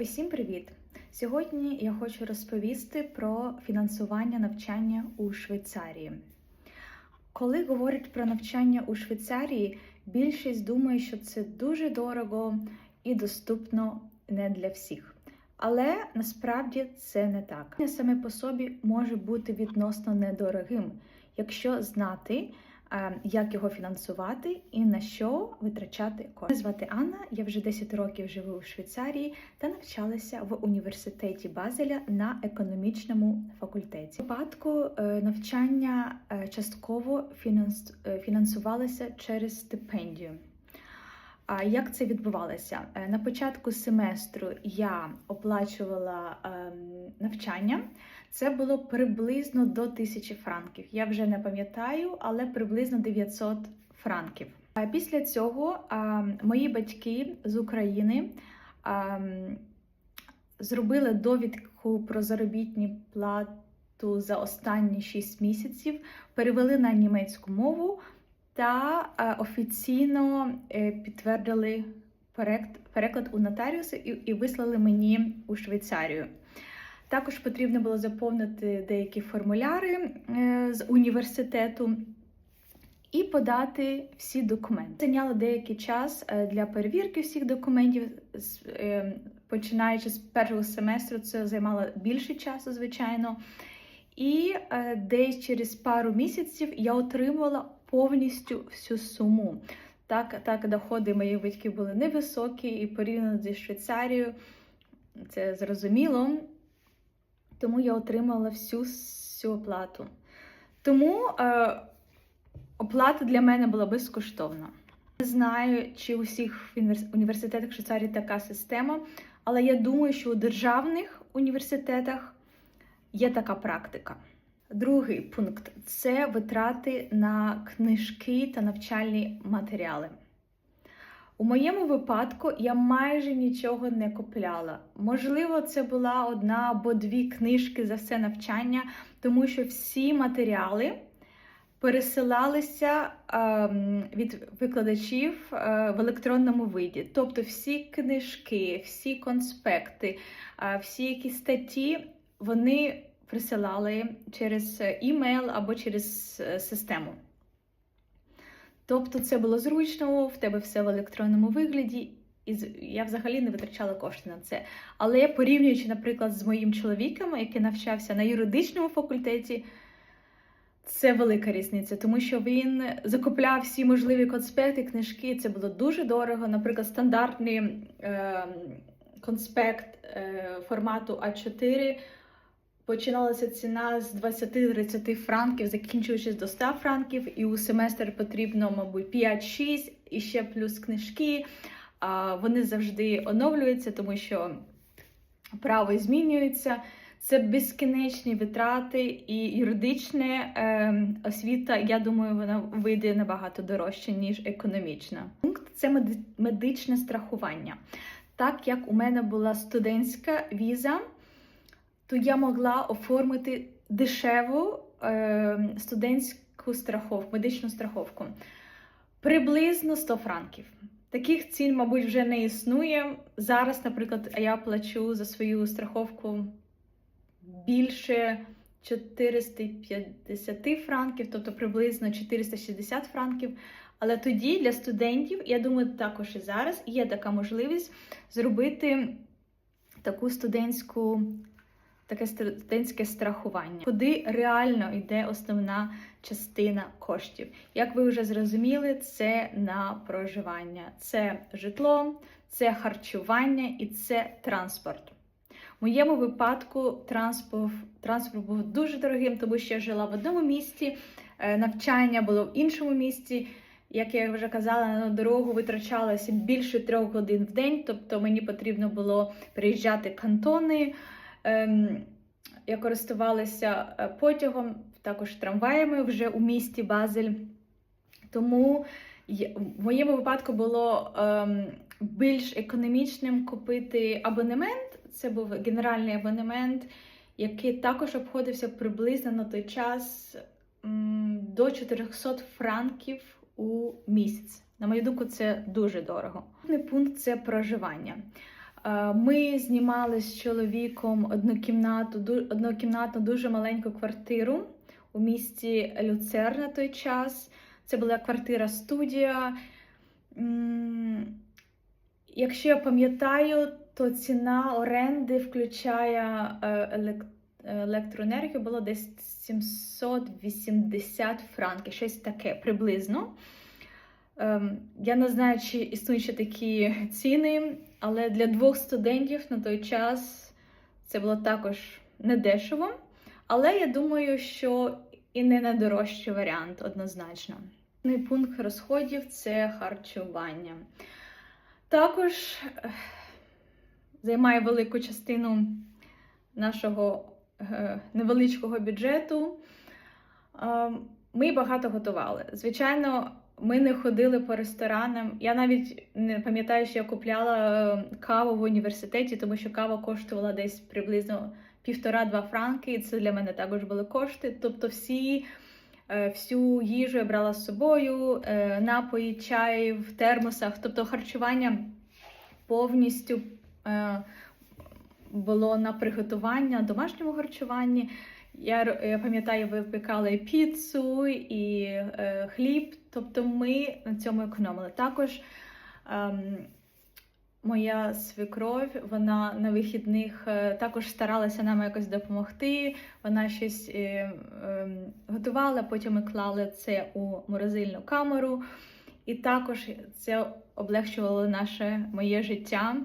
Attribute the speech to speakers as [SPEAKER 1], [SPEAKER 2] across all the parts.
[SPEAKER 1] Усім привіт! Сьогодні я хочу розповісти про фінансування навчання у Швейцарії. Коли говорять про навчання у Швейцарії, більшість думає, що це дуже дорого і доступно не для всіх. Але насправді це не так. Саме по собі може бути відносно недорогим, якщо знати, як його фінансувати і на що витрачати кошти. Мене звати Анна, я вже 10 років живу у Швейцарії та навчалася в університеті Базеля на економічному факультеті. У випадку е, навчання е, частково фінанс- е, фінансувалося через стипендію. А як це відбувалося? Е, На початку семестру я оплачувала ем, навчання. Це було приблизно до 1000 франків. Я вже не пам'ятаю, але приблизно 900 франків. А після цього ем, мої батьки з України ем, зробили довідку про заробітні плату за останні 6 місяців, перевели на німецьку мову та е, офіційно е, підтвердили перек- переклад у нотаріуси і, і вислали мені у Швейцарію. Також потрібно було заповнити деякі формуляри е, з університету і подати всі документи. Зайняло деякий час е, для перевірки всіх документів. е, Починаючи з першого семестру, це займало більше часу, звичайно. І десь через пару місяців я отримала повністю всю суму. Так, так, доходи моїх батьків були невисокі і порівняно зі Швейцарією, це зрозуміло. Тому я отримала всю, всю оплату. Тому е, оплата для мене була безкоштовна. Не знаю, чи у всіх універс- університетах Швейцарії така система, але я думаю, що у державних університетах є така практика. Другий пункт це витрати на книжки та навчальні матеріали. У моєму випадку я майже нічого не купляла. Можливо, це була одна або дві книжки за все навчання, тому що всі матеріали пересилалися ем, від викладачів е, в електронному виді. Тобто всі книжки, всі конспекти, е, всі якісь статті вони присилали через е, імейл або через е, систему. Тобто це було зручно, в тебе все в електронному вигляді, і я взагалі не витрачала кошти на це. Але порівнюючи, наприклад, з моїм чоловіком, який навчався на юридичному факультеті, це велика різниця, тому що він закупляв всі можливі конспекти, книжки. Це було дуже дорого. Наприклад, стандартний е, конспект е, формату А4 починалася ціна з 20-30 франків, закінчуючись до 100 франків, і у семестр потрібно, мабуть, 5-6 і ще плюс книжки. Вони завжди оновлюються, тому що право змінюється. Це безкінечні витрати і юридична е, освіта. Я думаю, вона вийде набагато дорожче, ніж економічна. Пункт це медичне страхування. Так як у мене була студентська віза, то я могла оформити дешеву е, студентську страховку, медичну страховку. Приблизно 100 франків. Таких цін, мабуть, вже не існує. Зараз, наприклад, я плачу за свою страховку більше 450 франків, тобто приблизно 460 франків. Але тоді для студентів, я думаю, також і зараз є така можливість зробити таку студентську, таке студентське страхування, куди реально йде основна частина коштів. Як ви вже зрозуміли, це на проживання, це житло, це харчування і це транспорт. В моєму випадку транспорт, транспорт був дуже дорогим, тому що я жила в одному місті, е, навчання було в іншому місті. Як я вже казала, на дорогу витрачалося більше трьох годин в день, тобто мені потрібно було приїжджати кантони. Ем, я користувалася е, потягом, також трамваями вже у місті Базель. Тому в моєму випадку було ем, більш економічним купити абонемент. Це був генеральний абонемент, який також обходився приблизно на той час до 400 франків у місяць. На мою думку, це дуже дорого. Пункт це проживання. Е, Ми знімали з чоловіком однокімнату, однокімнатну дуже маленьку квартиру у місті Люцер на той час. Це була квартира студія. Якщо я пам'ятаю, то ціна оренди включає е, електроенергію було десь 780 франків, щось таке приблизно. Ем, Я не знаю, чи існують ще такі ціни, але для двох студентів на той час це було також недешево. Але я думаю, що і не найдорожчий варіант однозначно. Пункт розходів це харчування. Також займає велику частину нашого е, невеличкого бюджету. Е, Ми багато готували. Звичайно, ми не ходили по ресторанам. Я навіть не пам'ятаю, що я купляла е, каву в університеті, тому що кава коштувала десь приблизно півтора-два франки, і це для мене також були кошти. Тобто, всі, е, всю їжу я брала з собою, е, напої, чай в термосах, тобто харчування повністю було на приготування, домашньому харчуванні. Я, я пам'ятаю, випікали і піцу і хліб, тобто ми на цьому економили. Також ем, моя свекров, вона на вихідних е, також старалася нам якось допомогти. Вона щось е, ем, готувала, потім ми клали це у морозильну камеру. І також це облегчувало наше моє життя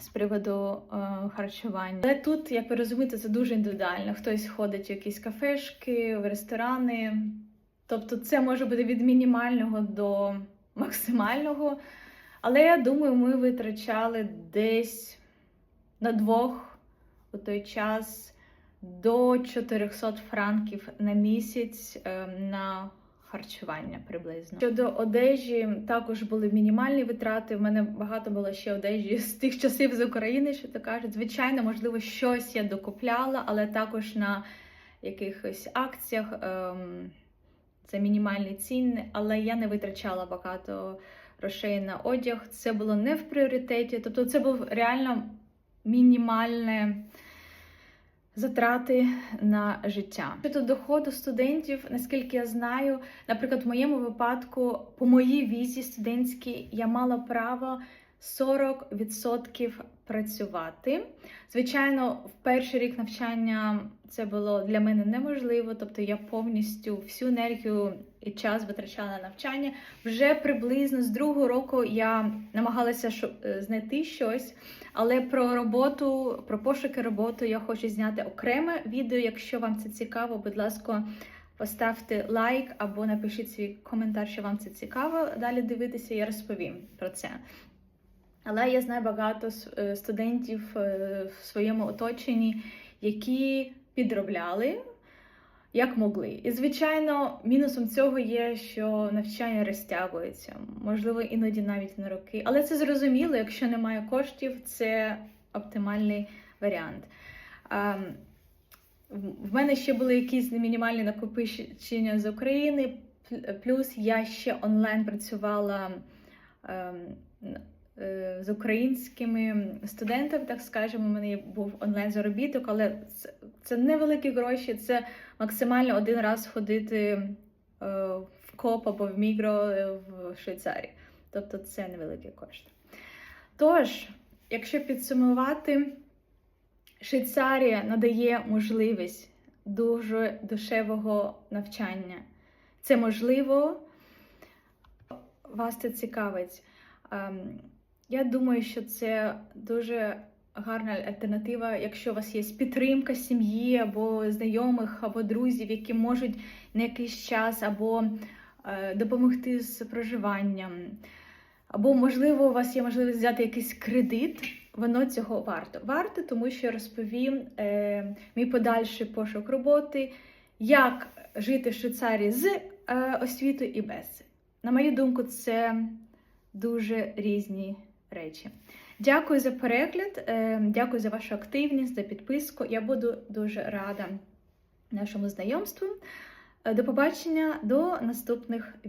[SPEAKER 1] з приводу е, харчування. Але тут, як ви розумієте, це дуже індивідуально. Хтось ходить в якісь кафешки, в ресторани. Тобто це може бути від мінімального до максимального. Але я думаю, ми витрачали десь на двох у той час до 400 франків на місяць е, на харчування приблизно. Щодо одежі, також були мінімальні витрати. В мене багато було ще одежі з тих часів з України, що то кажуть. Звичайно, можливо, щось я докупляла, але також на якихось акціях. Ем, це мінімальні ціни, але я не витрачала багато грошей на одяг. Це було не в пріоритеті. Тобто, це був реально мінімальне затрати на життя. Щодо доходу студентів, наскільки я знаю, наприклад, в моєму випадку, по моїй візі студентській, я мала право 40% працювати. Звичайно, в перший рік навчання це було для мене неможливо, тобто я повністю всю енергію і час витрачала на навчання. Вже приблизно з другого року я намагалася е, знайти щось, але про роботу, про пошуки роботи я хочу зняти окреме відео. Якщо вам це цікаво, будь ласка, поставте лайк або напишіть свій коментар, що вам це цікаво. Далі дивитися, я розповім про це. Але я знаю багато е, студентів е, в своєму оточенні, які підробляли як могли. І, звичайно, мінусом цього є, що навчання розтягується, можливо, іноді навіть на роки. Але це зрозуміло, якщо немає коштів, це оптимальний варіант. Ем, в- мене ще були якісь мінімальні накопичення з України, плюс я ще онлайн працювала ем, з українськими студентами, так скажемо. У мене був онлайн заробіток, але це, невеликі гроші, це максимально один раз ходити е, в КОП або в Мігро е, в Швейцарії. Тобто це невеликі кошти. Тож, якщо підсумувати, Швейцарія надає можливість дуже дешевого навчання. Це можливо, вас це цікавить. Я думаю, що це дуже гарна альтернатива, якщо у вас є підтримка сім'ї або знайомих, або друзів, які можуть на якийсь час або е, допомогти з проживанням. Або, можливо, у вас є можливість взяти якийсь кредит, воно цього варто. Варто, тому що розповім е, мій подальший пошук роботи, як жити в Швейцарії з е, освітою і без. На мою думку, це дуже різні речі. Дякую за перегляд, е, дякую за вашу активність, за підписку. Я буду дуже рада нашому знайомству. Е, До побачення до наступних відео.